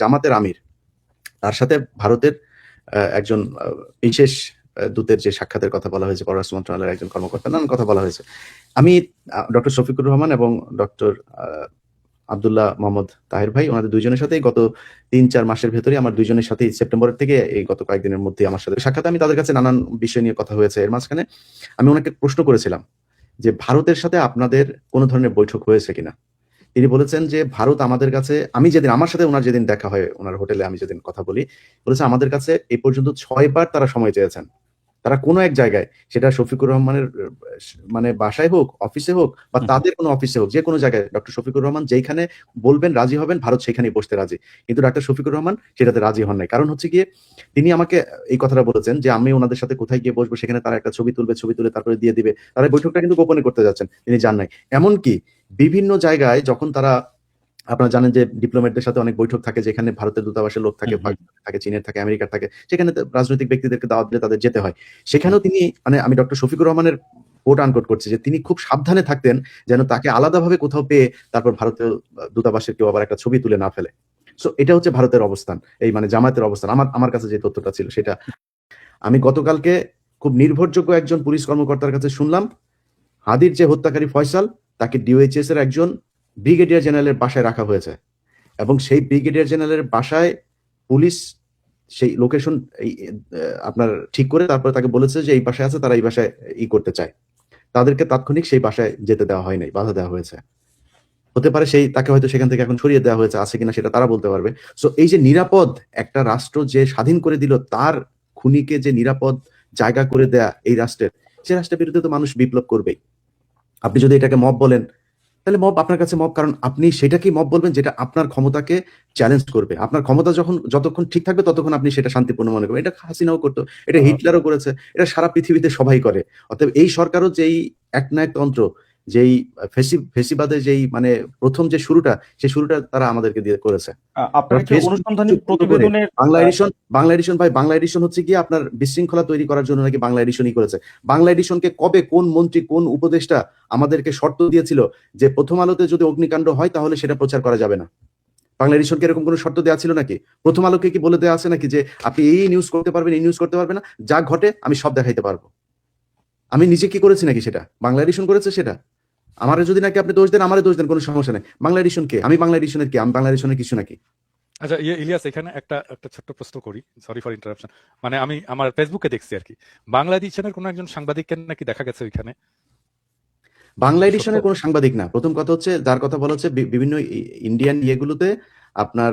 জামাতের আমির। তার সাথে ভারতের একজন বিশেষ দূতের যে সাক্ষাতের কথা বলা হয়েছে, পররাষ্ট্র মন্ত্রণালয়ের একজন কর্মকর্তা, নানান কথা বলা হয়েছে। আমি ডক্টর শফিকুর রহমান এবং ডক্টর আবদুল্লাহ মোহাম্মদ তাহের ভাই, ওনাদের দুইজনের সাথেই গত তিন, চার মাসের ভেতরে আমার দুইজনের সাথেই সেপ্টেম্বরের থেকে এই গত কয়েকদিনের মধ্যে আমার সাথে সাক্ষাৎ। আমি তাদের কাছে নানান বিষয় নিয়ে কথা হয়েছে। এর মাঝখানে আমি ওনাকে প্রশ্ন করেছিলাম যে, ভারতের সাথে আপনাদের কোনো ধরনের বৈঠক হয়েছে কিনা? তিনি বলেছেন যে, ভারত আমাদের কাছে, আমি যেদিন, আমার সাথে ওনার যেদিন দেখা হয়, ওনার হোটেলে আমি যেদিন কথা বলি, বলেছে আমাদের কাছে এই পর্যন্ত ছয়বার তারা সময় চেয়েছেন। তারা কোনো এক জায়গায় সেটা শফিকুর রহমানের মানে বাসায় হোক অফিসে হোক বা তাদের কোনো অফিসে হোক যে কোনো জায়গায় ডক্টর শফিকুর রহমান যেখানে বলবেন রাজি হবেন ভারত সেখানেই বসতে রাজি। কিন্তু ডাক্তার শফিকুর রহমান সেটাতে রাজি হন নাই। কারণ হচ্ছে গিয়ে তিনি আমাকে এই কথাটা বলেছেন যে আমি ওনাদের সাথে কোথায় গিয়ে বসবো সেখানে তারা একটা ছবি তুলবে ছবি তুলে তারপরে দিয়ে দিবে। তারা বৈঠকটা কিন্তু গোপনে করতে যাচ্ছেন তিনি জান নাই। এমনকি বিভিন্ন জায়গায় যখন তারা আপনারা জানেন যে ডিপ্লোমেটদের সাথে অনেক বৈঠক থাকে যেখানে ভারতের দূতাবাসের লোক থাকে থাকে চীনের থাকে আমেরিকার থাকে সেখানে রাজনৈতিক ব্যক্তিদেরকে দাওয়াত দিলে তাদের যেতে হয়। সেখানেও তিনি মানে আমি ডক্টর শফিকুর রহমানের কোট আনকোট করছি যে তিনি খুব সাবধানে থাকতেন যেন তাকে আলাদাভাবে কোথাও পেয়ে তারপর ভারতীয় দূতাবাসের কেউ আবার একটা ছবি তুলে না ফেলে। সো এটা হচ্ছে ভারতের অবস্থান এই মানে জামায়াতের অবস্থান। আমার আমার কাছে যে তথ্যটা ছিল সেটা। আমি গতকালকে খুব নির্ভরযোগ্য একজন পুলিশ কর্মকর্তার কাছে শুনলাম হাদির যে হত্যাকারী ফয়সাল তাকে ডিওএইচএস এর একজন ব্রিগেডিয়ার জেনারেলের বাসায় রাখা হয়েছে। এবং সেই ব্রিগেডিয়ার জেনারেলের বাসায় পুলিশ সেই লোকেশন আপনার ঠিক করে তারপরে তাকে বলেছে যে এই বাসায় আছে, তারা এই বাসায় ই করতে চায়। তাদেরকে তাৎক্ষণিক সেই বাসায় যেতে দেওয়া হয় নাই, বাধা দেওয়া হয়েছে। হতে পারে সেই তাকে হয়তো সেখান থেকে এখন সরিয়ে দেওয়া হয়েছে, আছে কিনা সেটা তারা বলতে পারবে। সো এই যে নিরাপদ একটা রাষ্ট্র যে স্বাধীন করে দিল, তার খুনিকে যে নিরাপদ জায়গা করে দেয়া এই রাষ্ট্রের, সে রাষ্ট্রের বিরুদ্ধে তো মানুষ বিপ্লব করবেই। আপনি যদি এটাকে মব বলেন তাহলে মব আপনার কাছে মব কারণ আপনি সেটাকেই মব বলবেন যেটা আপনার ক্ষমতাকে চ্যালেঞ্জ করবে। আপনার ক্ষমতা যখন যতক্ষণ ঠিক থাকবে ততক্ষণ আপনি সেটা শান্তিপূর্ণ মনে করবেন। এটা হাসিনাও করতো এটা হিটলারও করেছে এটা সারা পৃথিবীতে সবাই করে। অতএব এই সরকারও যেই একনায়কতন্ত্র যেই ফেসি ফেসিবাদের যেই মানে প্রথম যে শুরুটা সেই শুরুটা তারা আমাদেরকে দিয়ে করেছে। কি বাংলা এডিশন বাংলা এডিশন ভাই বাংলা এডিশন হচ্ছে গিয়ে আপনার বিশৃঙ্খলা তৈরি করার জন্য নাকি বাংলা এডিশনই করেছে। বাংলা এডিশনকে কবে কোন মন্ত্রী কোন উপদেষ্টা আমাদেরকে শর্ত দিয়েছিল যে প্রথম আলোতে যদি অগ্নিকাণ্ড হয় তাহলে সেটা প্রচার করা যাবে না? বাংলা এডিশনকে এরকম কোনো শর্ত দেওয়া ছিল নাকি? প্রথম আলোকে কি বলে দেওয়া আছে নাকি যে আপনি এই নিউজ করতে পারবেন এই নিউজ করতে পারবেন না? যা ঘটে আমি সব দেখাইতে পারব। আমি নিজে কি করেছি নাকি সেটা? বাংলা এডিশন করেছে সেটা? আমারে যদি নাকি আপনি দোষ দেন আমারে দোষ দেন কোনো সমস্যা নেই। বাংলা এডিশন কে? আমি বাংলা এডিশনের কি? আমি বাংলা এডিশনের কিছু নাকি? আচ্ছা ইয়ে ইলিয়াস এখানে একটা একটা ছোট্ট প্রশ্ন করি। সরি ফর ইন্টারাপশন মানে আমি আমার ফেসবুকে দেখছি আর কি। বাংলাদেশের কোনো একজন সাংবাদিককে নাকি দেখা গেছে ওইখানে? বাংলা এডিশনের কোনো সাংবাদিক না। প্রথম কথা হচ্ছে যার কথা বলা হচ্ছে বিভিন্ন ইন্ডিয়ান ইয়েগুলোতে আপনার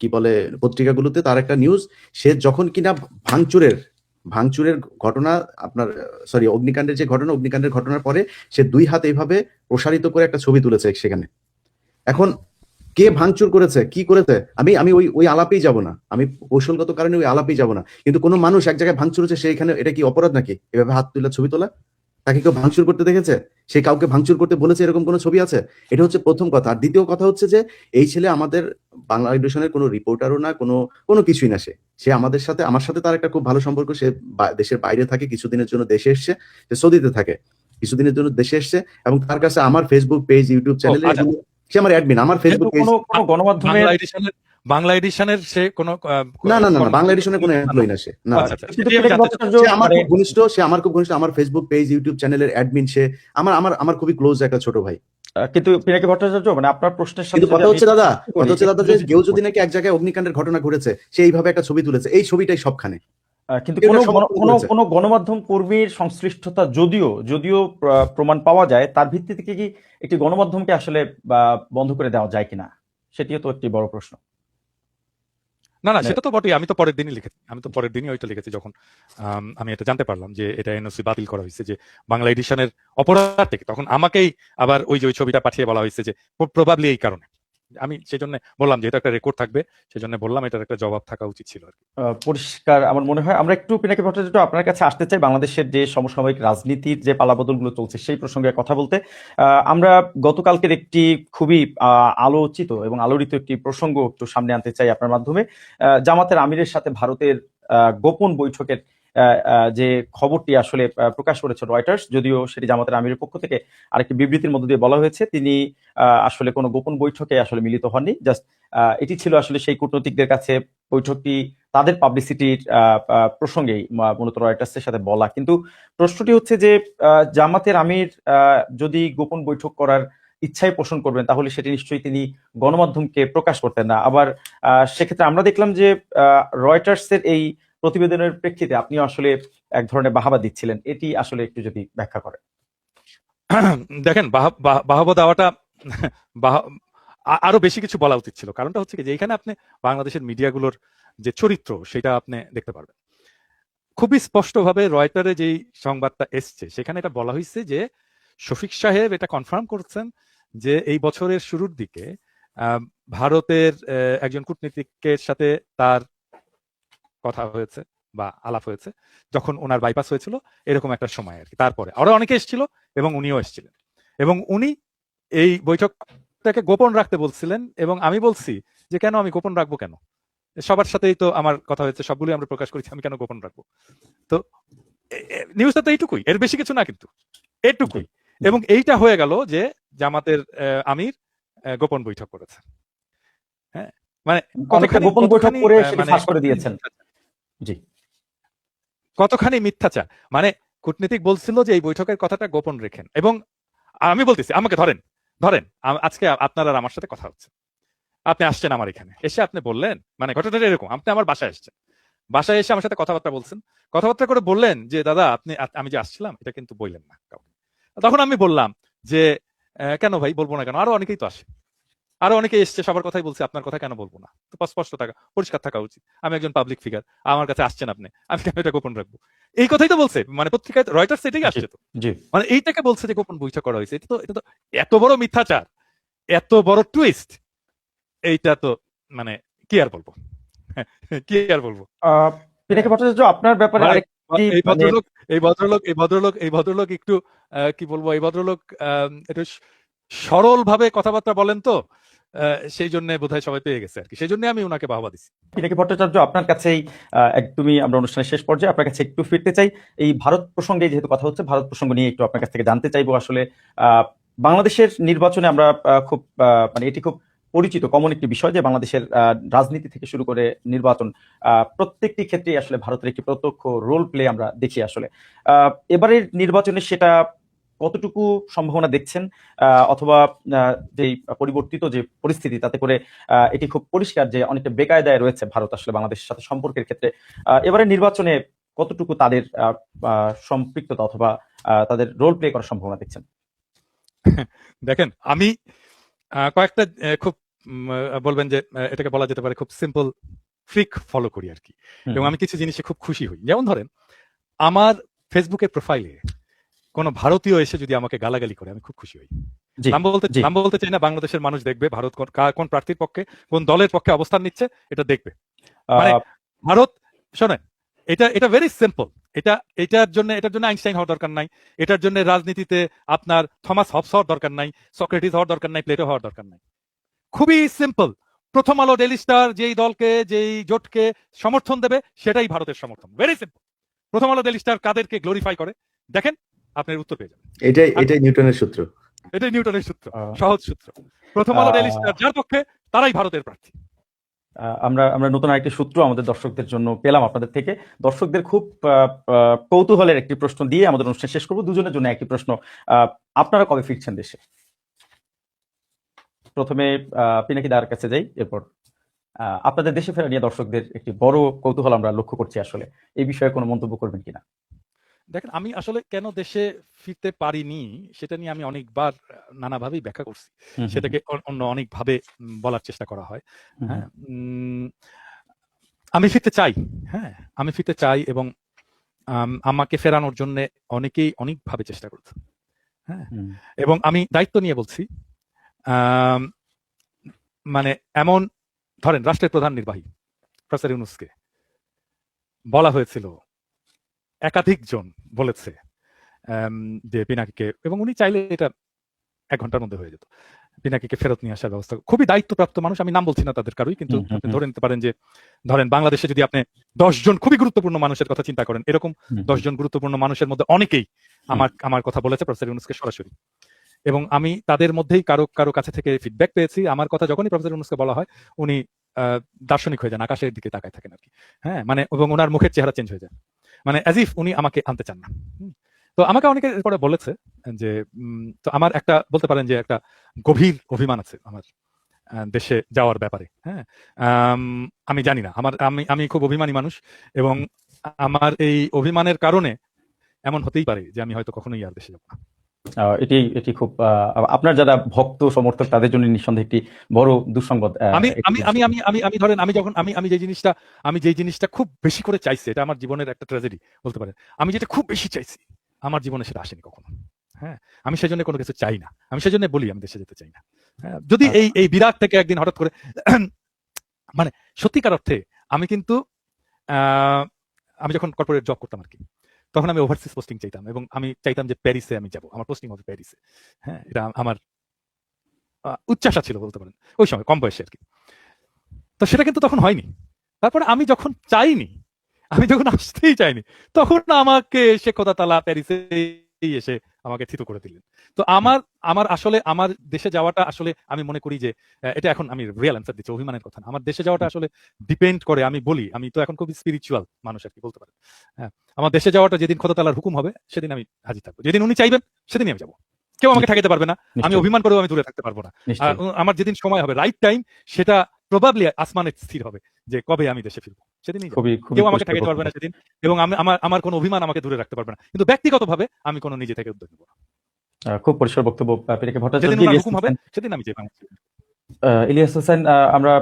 কি বলে পত্রিকাগুলোতে তার একটা নিউজ সে যখন কিনা ভাঙচুরের ভাঙচুরের ঘটনা আপনার সরি অগ্নিকাণ্ডের যে ঘটনা, অগ্নিকাণ্ডের ঘটনার পরে সে দুই হাত এইভাবে প্রসারিত করে একটা ছবি তুলেছে সেখানে। এখন কে ভাঙচুর করেছে? কি করেছে? আমি আমি ওই ওই আলাপেই যাব না। আমি কৌশলগত কারণে ওই আলাপেই যাব না। কিন্তু কোনো মানুষ এক জায়গায় ভাঙচুর হচ্ছে সেইখানে এটা কি অপরাধ নাকি? এভাবে হাত তুলে ছবি তোলা? তাকে কেউ ভাঙচুর করতে দেখেছে? সে কাউকে ভাঙচুর করতে বলেছে এরকম কোনো ছবি আছে? এটা হচ্ছে প্রথম কথা। আর দ্বিতীয় কথা হচ্ছে যে এই ছেলে আমাদের বাংলা এডিশনের কোনো রিপোর্টারও না কোনো কোনো কিছুই না সে। সে আমাদের সাথে আমার সাথে তার একটা খুব ভালো সম্পর্ক। সে দেশের বাইরে থাকে কিছুদিনের জন্য দেশে এসছে সে সৌদিতে থাকে। কিছুদিনের জন্য দেশে এসছে এবং তার কাছে আমার ফেসবুক পেজ ইউটিউব চ্যানেলে। সে আমার অ্যাডমিন আমার ফেসবুক পেজ কোনো কোনো গণমাধ্যমে বাংলা এডিশনের সে কোনো না না না বাংলা এডিশনের কোনো এমপ্লয়ি না সে। না। আচ্ছা, আচ্ছা, সে আমার মানে খুব ঘনিষ্ঠ সে আমার খুব ঘনিষ্ঠ আমার ফেসবুক পেজ ইউটিউব চ্যানেলের অ্যাডমিন সে। আমার আমার আমার খুবই ক্লোজ একটা ছোট ভাই। কিন্তু পিনাকি ভট্টাচার্য মানে আপনার প্রশ্নের সাথে কিন্তু কথা হচ্ছে দাদা কথা হচ্ছে দাদা যে কেউ যদি নাকি এক জায়গায় অগ্নিকাণ্ডের ঘটনা ঘটেছে সে এইভাবে একটা ছবি তুলেছে। এই ছবিটাই সবখানে। আহ, কিন্তু কোনো কোনো গণমাধ্যম কর্মীর সংশ্লিষ্টতা যদিও যদিও প্র- প্রমাণ পাওয়া যায় তার ভিত্তিতে কি একটি গণমাধ্যমকে আসলে বন্ধ করে দেওয়া যায় কিনা সেটিও তো একটি বড় প্রশ্ন। না না সেটা তো বটেই আমি তো পরের দিনই লিখেছি আমি তো পরের দিনই ওইটা লিখেছি যখন আম, আমি এটা জানতে পারলাম যে এটা এনওসি বাতিল করা হয়েছে যে বাংলা এডিশনের অপরাধ থেকে। তখন আমাকেই আবার ওই যে ওই ছবিটা পাঠিয়ে বলা হয়েছে যে প্রবাবলি এই কারণে। আমি সেই জন্য বললাম যে, এটা একটা রেকর্ড থাকবে। সেই জন্য বললাম, এটার একটা জবাব থাকা উচিত ছিল আর পরিষ্কার আমার মনে হয় আমরা একটু পিনাকি ভট্টাচার্য আপনার কাছে আসতে চাই। বাংলাদেশের যে সমসাময়িক রাজনীতির যে পালাবদলগুলো চলছে সেই প্রসঙ্গে কথা বলতে। আমরা গতকালকের একটি খুবই আলোচিত এবং আলোড়িত একটি প্রসঙ্গ একটু সামনে আনতে চাই আপনার মাধ্যমে। জামাতের আমিরের সাথে ভারতের গোপন বৈঠকের যে খবরটি আসলে প্রকাশ করেছে রয়টার্স যদিও সেটি জামাতের আমিরের পক্ষ থেকে আরেকটি বিবৃতির মধ্য দিয়ে বলা হয়েছে, তিনি আসলে কোনো গোপন বৈঠকে আসলে মিলিত হননি জাস্ট এটি ছিল আসলে সেই কূটনৈতিকদের কাছে বৈঠকটি তাদের পাবলিসিটির প্রসঙ্গেই মূলত রয়টার্সের সাথে বলা। কিন্তু প্রশ্নটি হচ্ছে যে জামাতের আমির যদি গোপন বৈঠক করার ইচ্ছাই পোষণ করবেন, তাহলে সেটি নিশ্চয়ই তিনি গণমাধ্যমকে প্রকাশ করতেন না। আবার সেক্ষেত্রে আমরা দেখলাম যে রয়টার্সের এই প্রতিবেদনের প্রেক্ষিতে আপনি আসলে এক ধরনের বাহাবা দিচ্ছিলেন। এটি আসলে একটু যদি ব্যাখ্যা করেন। দেখেন, বাহ- বাহ- বাহবা দেওয়াটা আরও বেশি কিছু বলা উচিত ছিল। কারণটা হচ্ছে যে এখানে আপনি বাংলাদেশের মিডিয়াগুলোর যে চরিত্র, সেটা আপনি দেখতে পারবেন। খুবই স্পষ্টভাবে রয়টারে যেই সংবাদটা এসছে, সেখানে এটা বলা হয়েছে যে শফিক সাহেব এটা কনফার্ম করছেন যে এই বছরের শুরুর দিকে ভারতের একজন কূটনীতিকের সাথে তার কথা হয়েছে বা আলাপ হয়েছে যখন ওনার বাইপাস হয়েছিল এরকম একটা সময় আর কি তারপরে আরও অনেকে এসেছিল এবং উনিও এসেছিলেন। এবং উনি এই বৈঠকটাকে গোপন রাখতে বলছিলেন এবং আমি বলছি যে কেন আমি গোপন রাখব কেন? সবার সাথেই তো আমার কথা হয়েছে সবগুলোই আমরা প্রকাশ করেছি আমি কেন গোপন রাখব? তো নিউজটা তো এইটুকুই এর বেশি কিছু না কিন্তু এটুকুই এবং এইটা হয়ে গেল যে জামাতের আমির গোপন বৈঠক করেছে। হ্যাঁ? মানে গোপন বৈঠক করে মানে ফাঁস করে দিয়েছেন। জি। কতখানি মিথ্যাচার? মানে কূটনীতিক বলছিল যে এই বৈঠকের কথাটা গোপন রেখেন। এবং আমি বলতেছি, আমাকে ধরেন ধরেন আজকে আপনার আর আমার সাথে কথা হচ্ছে। আপনি আসছেন আমার এখানে। এসে আপনি বললেন মানে ঘটনাটা এরকম, আপনি আমার বাসায় আসছেন বাসায় এসে আমার সাথে কথাবার্তা বলছেন। কথাবার্তা করে বললেন যে, দাদা, আপনি আমি যে আসছিলাম, এটা কিন্তু বললেন না কাউকে। তখন আমি বললাম যে কেন ভাই, বলব না কেন? আরও অনেকেই তো আসে। আরও অনেকে এসছে সবার কথাই বলছে আপনার কথা কেন বলব না? তো স্পষ্ট থাকা পরিষ্কার থাকা উচিত। আমি একজন পাবলিক ফিগার আমার কাছে আসছেন আপনি আমি কেন এটা গোপন রাখব? এই কথাই তো বলছে মানে পত্রিকায় রয়টার্স এটাই আসছে তো। মানে এইটাকে বলছে যে গোপন বৈঠক করা হয়েছে এটা তো এটা তো এত বড় মিথ্যাচার এত বড় টুইস্ট এইটা তো মানে কি আর বলব? কি আর বলব? আহ, পিনাকি ভট্টাচার্য আপনার ব্যাপারে এই মানে- ভদ্রলোক এই ভদ্রলোক এই ভদ্রলোক এই ভদ্রলোক একটু আহ, কি বলব এই ভদ্রলোক আহ, একটু সরল ভাবে কথাবার্তা বলেন তো আহ, সেই জন্য বোধহয় সবাই পেয়ে গেছে আর কি সেই জন্য আমি ওনাকে বাহবা দিচ্ছি পিনাকি ভট্টাচার্য, আপনার কাছেই একদমই আমরা অনুষ্ঠানের শেষ পর্যায়ে আপনার কাছে একটু ফিরতে চাই। এই ভারত প্রসঙ্গে যেহেতু কথা হচ্ছে, ভারত প্রসঙ্গ নিয়ে একটু আপনার কাছ থেকে জানতে চাইব আসলে বাংলাদেশের নির্বাচনে আমরা খুব মানে এটি খুব পরিচিত, কমন একটি বিষয় যে বাংলাদেশের রাজনীতি থেকে শুরু করে নির্বাচন প্রত্যেকটি ক্ষেত্রেই আসলে ভারতের একটি প্রত্যক্ষ রোল প্লে আমরা দেখি আসলে। এবারের নির্বাচনে সেটা কতটুকু সম্ভাবনা দেখছেন অথবা যে পরিবর্তিত যে পরিস্থিতি তাতে করে এটি খুব পরিষ্কার যে অনেকটা বেকায়দায় রয়েছে ভারত আসলে বাংলাদেশের সাথে সম্পর্কের ক্ষেত্রে। এবারে নির্বাচনে কতটুকু তাদের সম্পৃক্ততা অথবা তাদের রোল প্লে করার সম্ভাবনা দেখছেন? দেখেন আমি কয়েকটা খুব বলবেন যে এটাকে বলা যেতে পারে খুব সিম্পল ট্রিক ফলো করি আর কি। এবং আমি কিছু জিনিসে খুব খুশি হই। যেমন ধরেন আমার ফেসবুকের প্রোফাইলে কোন ভারতীয় এসে যদি আমাকে গালাগালি করে আমি খুব খুশি হই। নাম বলতে নাম বলতে চাই না বাংলাদেশের মানুষ দেখবে ভারত কোন- প্রার্থীর পক্ষে কোন দলের পক্ষে অবস্থান নিচ্ছে এটা দেখবে। মানে ভারত শোনেন এটা এটা ভেরি সিম্পল এটা এটার জন্য এটার জন্য আইনস্টাইন হওয়ার দরকার নাই। এটার জন্য রাজনীতিতে আপনার থমাস হবস হওয়ার দরকার নাই সক্রেটিস হওয়ার দরকার নাই প্লেটো হওয়ার দরকার নাই। খুবই সিম্পল প্রথম আলো ডেলি স্টার যেই দলকে যেই জোটকে সমর্থন দেবে সেটাই ভারতের সমর্থন। ভেরি সিম্পল প্রথম আলো ডেলি স্টার কাদেরকে গ্লোরিফাই করে? দেখেন আপনার উত্তর পেয়ে যাবেন। এটাই এটাই নিউটনের সূত্র। এটাই নিউটনের সূত্র সহজ সূত্র। প্রথম আলো ডেলি স্টার যার পক্ষে তারাই ভারতের প্রার্থী। আমরা আমরা নতুন আরেকটি সূত্র আমাদের দর্শকদের জন্য পেলাম আপনাদের থেকে। দর্শকদের খুব আহ, আহ, কৌতূহলের একটি প্রশ্ন দিয়ে আমাদের অনুষ্ঠান শেষ করব। দুজনের জন্য একটি প্রশ্ন আহ, আপনারা কবে ফিরছেন দেশে? প্রথমে আহ, পিনাকি দার কাছে যাই এরপর আহ, আপনাদের দেশে ফেরা নিয়ে দর্শকদের একটি বড় কৌতূহল আমরা লক্ষ্য করছি আসলে। এই বিষয়ে কোনো মন্তব্য করবেন কিনা? দেখেন আমি আসলে কেন দেশে ফিরতে পারিনি সেটা নিয়ে আমি অনেকবার নানাভাবেই ব্যাখ্যা করছি। সেটাকে অন্য অনেকভাবে বলার চেষ্টা করা হয়। হ্যাঁ আমি ফিরতে চাই হ্যাঁ আমি ফিরতে চাই এবং আমাকে ফেরানোর জন্য অনেকেই অনেকভাবে চেষ্টা করেছে হ্যাঁ। এবং আমি দায়িত্ব নিয়ে বলছি মানে এমন ধরেন রাষ্ট্রের প্রধান নির্বাহী প্রফেসর ইউনুসকে বলা হয়েছিল একাধিক জন বলেছে যে পিনাকিকে এবং উনি চাইলে এটা এক ঘণ্টার মধ্যে হয়ে যেত। পিনাকিকে ফেরত নিয়ে আসার ব্যবস্থা খুবই দায়িত্বপ্রাপ্ত মানুষ আমি নাম বলছি না তাদের কারোই কিন্তু ধরে নিতে পারেন যে ধরেন বাংলাদেশে যদি আপনি দশজন খুবই গুরুত্বপূর্ণ মানুষের কথা চিন্তা করেন এরকম দশজন দশ জন গুরুত্বপূর্ণ মানুষের মধ্যে অনেকেই আমার আমার কথা বলেছে প্রফেসর ইউনুসকে সরাসরি। এবং আমি তাদের মধ্যেই কারও কারও কাছে থেকে ফিডব্যাক পেয়েছি। আমার কথা যখনই প্রফেসর ইউনুসকে বলা হয় উনি দার্শনিক হয়ে যান আকাশের দিকে তাকায় থাকেন আর কি হ্যাঁ মানে এবং ওনার মুখের চেহারা চেঞ্জ হয়ে যায়। মানে অ্যাজ ইফ উনি আমাকে আনতে চান না। তো আমাকে অনেকে এরপরে বলেছে যে তো আমার একটা বলতে পারেন যে একটা গভীর অভিমান আছে আমার দেশে যাওয়ার ব্যাপারে। হ্যাঁ আম, জানি না। আমার আমি আমি খুব অভিমানী মানুষ এবং আমার এই অভিমানের কারণে এমন হতেই পারে যে আমি হয়তো কখনোই আর দেশে যাব না। এটি এটি খুব আপনার যারা ভক্ত সমর্থক তাদের জন্য নিঃসন্দেহে একটি বড় দুঃসংবাদ আমি আমি আমি আমি আমি আমি ধরেন আমি যখন আমি আমি যে জিনিসটা আমি যে জিনিসটা খুব বেশি করে চাইছি এটা আমার জীবনের একটা ট্র্যাজেডি বলতে পারেন। আমি যেটা খুব বেশি চাইছি আমার জীবনে সেটা আসেনি কখনো। হ্যাঁ? আমি সেই জন্য কোনো কিছু চাই না। আমি সেই জন্য বলি আমি দেশে যেতে চাই না। হ্যাঁ, যদি এই এই বিরাট থেকে একদিন হঠাৎ করে মানে সত্যিকার অর্থে আমি কিন্তু আহ, আমি যখন কর্পোরেট জব করতাম আর কি তখন আমি ওভারসিজ পোস্টিং চাইতাম এবং আমি চাইতাম যে প্যারিসে আমি যাব। আমার পোস্টিং হবে প্যারিসে হ্যাঁ এটা আমার উচ্চাসা ছিল বলতে পারেন। ওই সময়, কম বয়সে আর কি তো সেটা কিন্তু তখন হয়নি। তারপরে আমি যখন চাইনি, আমি যখন আসতেই চাইনি, তখন আমাকে সে কথা তালা প্যারিসে এসে আমাকে থিতু করে দিলেন। তো আমার আমার আসলে আমার দেশে যাওয়াটা আসলে আমি মনে করি যে এটা এখন আমি রিয়েল অ্যান্সার দিচ্ছি অভিমানের কথা আমার দেশে যাওয়াটা আসলে ডিপেন্ড করে আমি বলি আমি তো এখন খুব স্পিরিচুয়াল মানুষ আর কি বলতে পারেন। হ্যাঁ আমার দেশে যাওয়াটা যেদিন খোদাতালার হুকুম হবে সেদিন আমি হাজির থাকব। যেদিন উনি চাইবেন সেদিনই আমি যাব। কেউ আমাকে ঠেকাতে পারবে না। আমি অভিমান করেও আমি দূরে থাকতে পারব না। আমার যেদিন সময় হবে রাইট টাইম সেটা প্রবাবলি আসমানে স্থির হবে যে কবে আমি দেশে ফিরবো। সেদিনই কেউ আমাকে ঠেকাতে পারবে না সেদিন। এবং আমি আমার আমার কোনো অভিমান আমাকে দূরে রাখতে পারবে না। কিন্তু ব্যক্তিগতভাবে আমি কোনো নিজে থেকে উদ্যোগ নেব না। খুব পরিষ্কার বক্তব্য ভট্টাচার্য হুকুম হবে সেদিন আমি যে ইলিয়াস হোসেন আমরা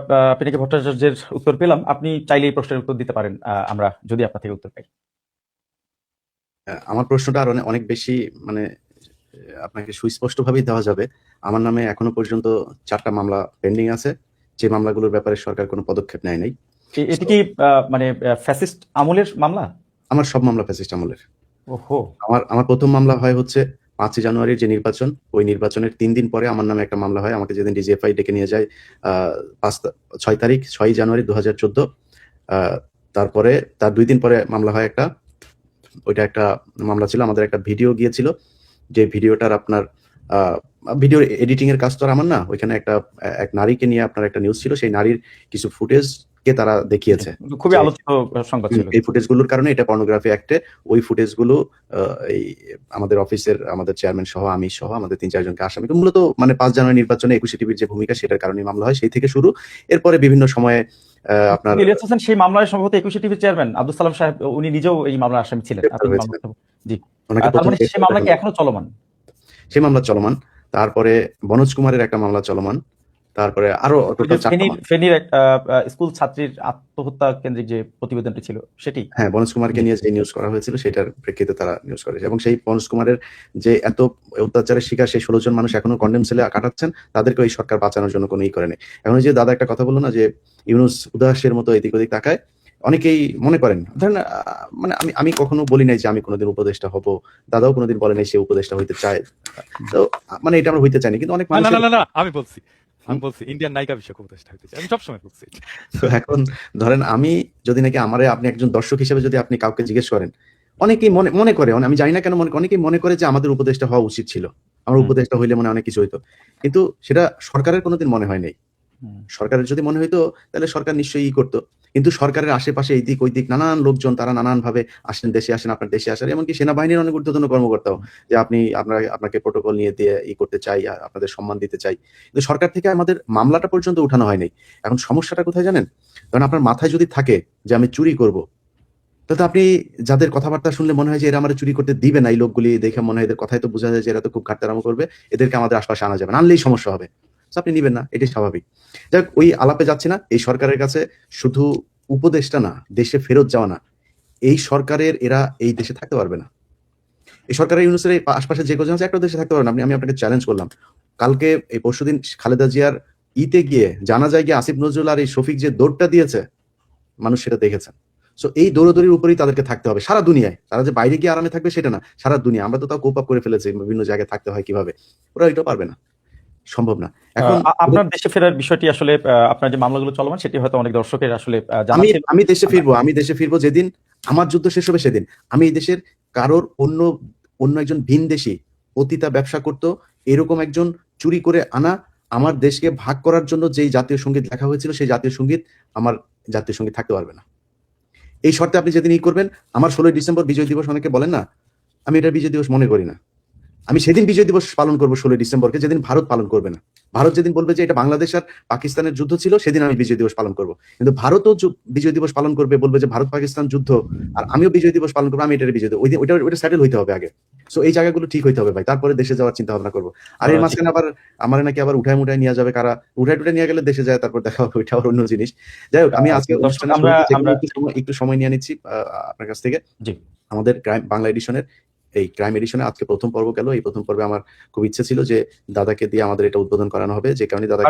ভট্টাচার্যের উত্তর পেলাম। আপনি চাইলে এই প্রশ্নের উত্তর দিতে পারেন আমরা যদি আপনার থেকে উত্তর পাই। আহ, আমার প্রশ্নটা আর অনেক অনেক বেশি মানে আপনাকে সুস্পষ্ট ভাবেই দেওয়া যাবে। আমার নামে এখনও পর্যন্ত চারটা মামলা পেন্ডিং আছে। যে মামলাগুলোর ব্যাপারে সরকার কোনো পদক্ষেপ নেয় নাই। এটি কি মানে ফ্যাসিস্ট আমলের মামলা? আমার সব মামলা ফ্যাসিস্ট আমলের। ওহো। আমার আমার প্রথম মামলা হয় হচ্ছে পাঁচই জানুয়ারির যে নির্বাচন ওই নির্বাচনের তিন দিন পরে আমার নামে একটা মামলা হয়। আমাকে যেদিন ডিজিএফআই ডেকে নিয়ে যায় আহ, পাঁচ ছয় তারিখ ছয়ই জানুয়ারি দু হাজার চোদ্দ তারপরে তার দুই দিন পরে মামলা হয় একটা ওইটা একটা মামলা ছিল আমাদের একটা ভিডিও গিয়েছিল। যে ভিডিওটার আপনার ভিডিও এডিটিং এর কাজ তো আর আমার না। ওইখানে একটা এক নারীকে নিয়ে আপনার একটা নিউজ ছিল সেই নারীর কিছু ফুটেজ কে তারা দেখিয়েছে। খুবই আলোচিত সংবাদ ছিল। এই ফুটেজগুলোর কারণে এটা পর্নোগ্রাফি অ্যাক্টে ওই ফুটেজগুলো এই আমাদের অফিসের আমাদের চেয়ারম্যান সহ আমি সহ আমাদের তিন চারজনকে আসামি। মূলত মানে পাঁচ জানুয়ারি নির্বাচনে একুশে টিভির যে ভূমিকা সেটার কারণে মামলা হয়। সেই থেকে শুরু। এরপরে বিভিন্ন সময়ে আহ, আপনার ইলিয়াস হোসেন সেই মামলায় সম্ভবত একুশে টিভির চেয়ারম্যান আব্দুল সালাম সাহেব উনি নিজেও এই মামলার আসামি ছিলেন। প্রথম মানে সেই মামলা কি এখনও চলমান? সেই মামলা চলমান। তারপরে বনোজ কুমারের একটা মামলা চলমান। তারপরে আরও ফেনীর স্কুল ছাত্রীর আত্মহত্যা কেন্দ্রিক যে প্রতিবেদনটি ছিল সেটি? হ্যাঁ বনজ কুমারকে নিয়ে যে নিউজ করা হয়েছিল সেটার প্রেক্ষিতে তারা নিউজ করেছে। এবং সেই বনজ কুমারের যে এত অত্যাচারের শিকার সেই ষোলো জন মানুষ এখনও কন্ডেম সেলে কাটাচ্ছেন তাদেরকে এই সরকার বাঁচানোর জন্য কোনো ই করেনি। এখন যে দাদা একটা কথা বলল না যে ইউনুস উদাসের মতো এদিক ওদিক তাকায় অনেকেই মনে করেন ধরেন আহ, মানে আমি আমি কখনো বলি নাই যে আমি কোনোদিন উপদেষ্টা হব। দাদাও কোনোদিন বলে নাই সে উপদেষ্টা হইতে চায়। তো মানে এটা আমরা হইতে চাইনি কিন্তু অনেক মানুষ না, না আমি বলছি আমি বলছি ইন্ডিয়ান নায়িকা বিষয়ক উপদেষ্টা হইতে চাই আমি সবসময় বলছি তো এখন ধরেন আমি যদি নাকি আমারে আপনি একজন দর্শক হিসেবে যদি আপনি কাউকে জিজ্ঞেস করেন অনেকেই মনে মনে করে আমি জানি না কেন মনে অনেকেই মনে করে যে আমাদের উপদেশটা হওয়া উচিত ছিল। আমার উপদেষ্টা হইলে মনে অনেক কিছু হইতো। কিন্তু সেটা সরকারের কোনোদিন মনে হয় নাই। সরকারের যদি মনে হইতো, তাহলে সরকার নিশ্চয়ই ই করতো। কিন্তু সরকারের আশেপাশে এই দিক, ওই দিক নানান লোকজন তারা নানান ভাবে আসেন, দেশে আসেন, আপনার দেশে আসেন। এমনকি সেনাবাহিনীর অনেক ঊর্ধ্বতন কর্মকর্তাও যে আপনি, আপনার, আপনাকে প্রোটোকল নিয়ে দিয়ে ই করতে চাই আপনাদের সম্মান দিতে চাই। কিন্তু সরকার থেকে আমাদের মামলাটা পর্যন্ত উঠানো হয়নি। এখন সমস্যাটা কোথায় জানেন? কারণ আপনার মাথায় যদি থাকে যে আমি চুরি করব, তাহলে আপনি যাদের কথাবার্তা শুনলে মনে হয় যে এরা আমার চুরি করতে দিবে না। এই লোকগুলি দেখে মনে হয় এদের কথাই তো বোঝা যায় যে এরা তো খুব ঘাটতারামো করবে। এদেরকে আমাদের আশপাশে আনা যাবে না। আনলেই সমস্যা হবে। আপনি নিবেন না, এটাই স্বাভাবিক। যাক, ওই আলাপে যাচ্ছে না, এই সরকারের কাছে শুধু উপদেশটা না, দেশে ফেরত যাওয়া না। এই সরকারের, এরা এই দেশে থাকতে পারবে না। এই সরকারের ইউনুসের এই আশপাশে যে কজন আছে একটা দেশে থাকতে পারবে না। আপনি আমি আপনাকে চ্যালেঞ্জ করলাম। কালকে এই পরশুদিন খালেদা জিয়ার ইতে গিয়ে, জানা যায় গিয়ে আসিফ নজরুল আর এই শফিক যে দৌড়টা দিয়েছে, মানুষ সেটা দেখেছেন সো এই দৌড়দৌড়ির উপরেই তাদেরকে থাকতে হবে, সারা দুনিয়ায়। তারা যে বাইরে গিয়ে আরামে থাকবে সেটা না, সারা দুনিয়া। আমরা তো তাও কোপ আপ করে ফেলেছি, বিভিন্ন জায়গায় থাকতে হয় কীভাবে। ওরা এটা পারবে না। সম্ভব না। এখন আপনার দেশে ফেরার বিষয়টি আসলে আপনার যে মামলাগুলো চলমান সেটি হয়তো অনেক দর্শকের আসলে আমি আমি দেশে ফিরবো আমি দেশে ফিরবো যেদিন আমার যুদ্ধ শেষ হবে সেদিন। আমি এই দেশের কারোর অন্য অন্য একজন ভিন দেশি পতিতা ব্যবসা করত এরকম একজন চুরি করে আনা আমার দেশকে ভাগ করার জন্য যেই জাতীয় সংগীত লেখা হয়েছিল সেই জাতীয় সংগীত আমার জাতীয় সংগীত থাকতে পারবে না। এই শর্তে আপনি যেদিন ই করবেন আমার ষোলোই ডিসেম্বর বিজয় দিবস অনেকে বলেন না আমি এটা বিজয় দিবস মনে করি না। আমি সেদিন বিজয় দিবস পালন করব ষোলোই ডিসেম্বরকে যেদিন ভারত পালন করবে না। ভারত যেদিন বলবে যে এটা বাংলাদেশ আর পাকিস্তানের যুদ্ধ ছিল সেদিন আমি বিজয় দিবস পালন করব। কিন্তু ভারতও বিজয় দিবস পালন করবে বলবে যে ভারত পাকিস্তান যুদ্ধ আর আমিও বিজয় দিবস পালন করব আমি এটা বিজয় দিবস। ওই ওইটা ওইটা সেটেল হইতে হবে আগে। সো এই জায়গাগুলো ঠিক হইতে হবে ভাই। তারপরে দেশে যাওয়ার চিন্তা ভাবনা করব। আর এর আচ্ছা। মাঝখানে আবার আমার নাকি আবার উঠায় মুঠায় নিয়ে যাবে কারা? উঠায় টুঠায় নিয়ে গেলে দেশে যায় তারপর দেখা হবে ওইটা আবার অন্য জিনিস। যাই হোক আমি আচ্ছা, আজকে একটু সময়- নিয়ে নিচ্ছি আহ, আপনার কাছ থেকে। আমাদের বাংলা এডিশনের এই ক্রাইম এডিশনে আজকে প্রথম পর্ব গেল। এই প্রথম পর্বে আমার খুব ইচ্ছে ছিল যে দাদাকে দিয়ে আমাদের এটা উদ্বোধন করানো হবে। যে কারণে দাদাকে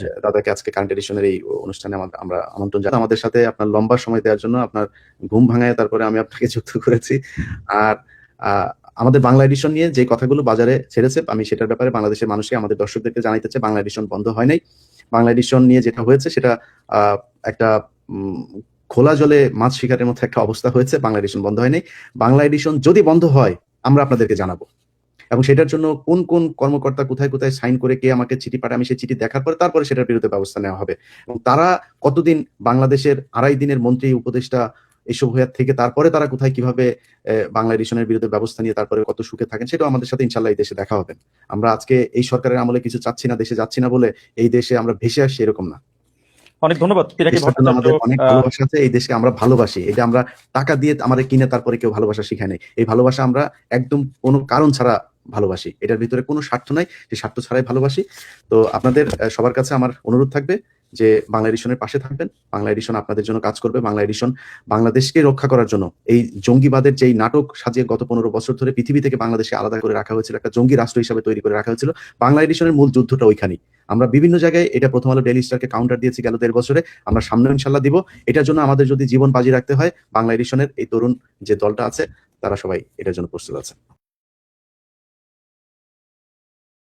জি। দাদাকে আজকে কারেন্ট এডিশনের এই অনুষ্ঠানে আমরা আমন্ত্রণ জানাই। আমাদের সাথে আপনার লম্বা সময় দেওয়ার জন্য আপনার ঘুম ভাঙায় তারপরে আমি আপনাকে যুক্ত করেছি। আর আহ, আমাদের বাংলা এডিশন নিয়ে যে কথাগুলো বাজারে ছেড়েছে আমি সেটার ব্যাপারে বাংলাদেশের মানুষকে আমাদের দর্শকদেরকে জানাইতে চাই বাংলা এডিশন বন্ধ হয় নাই। বাংলা এডিশন নিয়ে যেটা হয়েছে সেটা আহ, একটা উম, খোলা জলে মাছ শিকারের মতো একটা অবস্থা হয়েছে, বাংলা এডিশন বন্ধ হয়নি। বাংলা এডিশন যদি বন্ধ হয়, আমরা আপনাদেরকে জানাব। এবং সেটার জন্য কোন কোন কর্মকর্তা কোথায় কোথায় সাইন করে কে আমাকে চিঠি পাঠায়, আমি সেই চিঠি দেখার পরে তারপরে সেটার বিরুদ্ধে ব্যবস্থা নেওয়া হবে। এবং তারা কতদিন বাংলাদেশের আড়াই দিনের মন্ত্রী, উপদেষ্টা এসব হয়ে থেকে তারপরে তারা কোথায় কীভাবে বাংলা এডিশনের বিরুদ্ধে ব্যবস্থা নিয়ে তারপরে কত সুখে থাকেন, সেটাও আমাদের সাথে ইনশাল্লাহ এই দেশে দেখা হবে। আমরা আজকে এই সরকারের আমলে কিছু চাচ্ছি না, দেশে যাচ্ছি না বলে এই দেশে আমরা ভেসে আসছি, এরকম না। অনেক ধন্যবাদ পিনাকি আমাদের অনেক ভালোবাসা আছে এই দেশকে আমরা ভালোবাসি এটা আমরা টাকা দিয়ে আমাদের কিনে তারপরে কেউ ভালোবাসা শিখায় নাই এই ভালোবাসা আমরা একদম কোনো কারণ ছাড়া ভালোবাসি। এটার ভিতরে কোনো স্বার্থ নাই সেই স্বার্থ ছাড়াই ভালোবাসি। তো আপনাদের সবার কাছে আমার অনুরোধ থাকবে যে বাংলা এডিশনের পাশে থাকবেন। বাংলা এডিশন আপনাদের জন্য কাজ করবে। বাংলা এডিশন বাংলাদেশকে রক্ষা করার জন্য এই জঙ্গিবাদের যেই নাটক সাজিয়ে গত পনেরো বছর ধরে পৃথিবী থেকে বাংলাদেশকে আলাদা করে রাখা হয়েছিল, একটা জঙ্গি রাষ্ট্র হিসাবে তৈরি করে রাখা হয়েছিল, বাংলা এডিশনের মূল যুদ্ধটা ওইখানেই। আমরা বিভিন্ন জায়গায় এটা প্রথম আলো ডেলি স্টারকে কাউন্টার দিয়েছি গেল দেড় বছরে, আমরা সামনে ইনশাল্লাহ দিব। এটার জন্য আমাদের যদি জীবন বাজি রাখতে হয়, বাংলা এডিশনের এই তরুণ যে দলটা আছে, তারা সবাই এটার জন্য প্রস্তুত আছে।